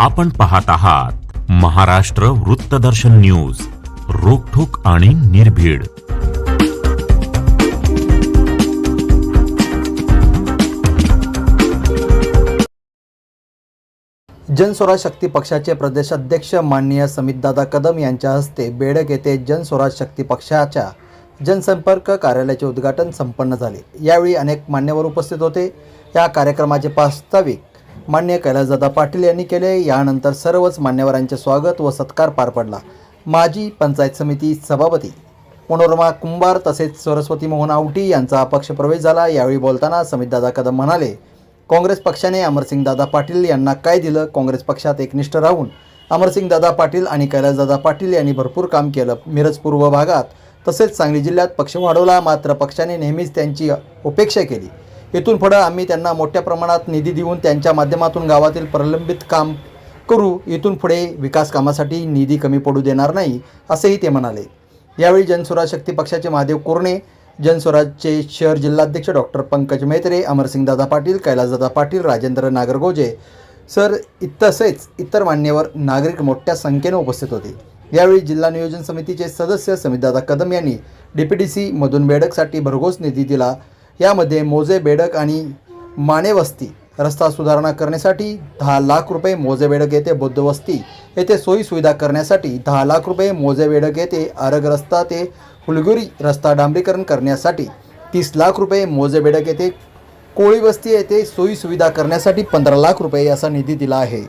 आपण पाहत आहात महाराष्ट्र वृत्तदर्शन न्यूज रोखोक आणि निर्भीड. जनस्वराज शक्ती पक्षाचे प्रदेशाध्यक्ष माननीय समितदादा कदम यांच्या हस्ते बेडक येथे जनस्वराज शक्ती पक्षाच्या जनसंपर्क कार्यालयाचे उद्घाटन संपन्न झाले. यावेळी अनेक मान्यवर उपस्थित होते. या कार्यक्रमाचे प्रास्ताविक मान्य कैलासदादा पाटील यांनी केले. यानंतर सर्वच मान्यवरांचे स्वागत व सत्कार पार पडला. माजी पंचायत समिती सभापती मनोरमा कुंभार तसेच सरस्वती मोहन आवटी यांचा पक्षप्रवेश झाला. यावेळी बोलताना समितदादा कदम म्हणाले काँग्रेस पक्षाने अमरसिंगदादा पाटील यांना काय दिलं? काँग्रेस पक्षात एकनिष्ठ राहून अमरसिंगदादा पाटील आणि कैलासदादा पाटील यांनी भरपूर काम केलं. मिरज पूर्व भागात तसेच सांगली जिल्ह्यात पक्ष वाढवला. मात्र पक्षाने नेहमीच त्यांची उपेक्षा केली. इथून पुढं आम्ही त्यांना मोठ्या प्रमाणात निधी देऊन त्यांच्या माध्यमातून गावातील प्रलंबित काम करू. इथून पुढे विकास कामासाठी निधी कमी पडू देणार नाही असेही ते म्हणाले. यावेळी जनस्वराज शक्ती पक्षाचे महादेव कोरणे जनस्वराजचे शहर जिल्हाध्यक्ष डॉक्टर पंकज मेहत्रे अमरसिंगदादा पाटील कैलासदादा पाटील राजेंद्र नागरगोजे सर तसेच इतर मान्यवर नागरिक मोठ्या संख्येने उपस्थित होते. यावेळी जिल्हा नियोजन समितीचे सदस्य समितदादा कदम यांनी डी पी डी सी मधून बेडकसाठी भरघोस निधी दिला. यामध्ये मोजे बेडक आणि माने वस्ती. रस्ता सुधारणा करण्यासाठी दहा लाख रुपये मोजे बेडक येथे बौद्धवस्ती येथे सोयीसुविधा करण्यासाठी दहा लाख रुपये मोजे बेडक येथे आरग रस्ता ते हुलगुरी रस्ता डांबरीकरण करण्यासाठी तीस लाख रुपये मोजे बेडक येथे कोळी वस्ती येथे सोयीसुविधा करण्यासाठी पंधरा लाख रुपये असा निधी दिला आहे.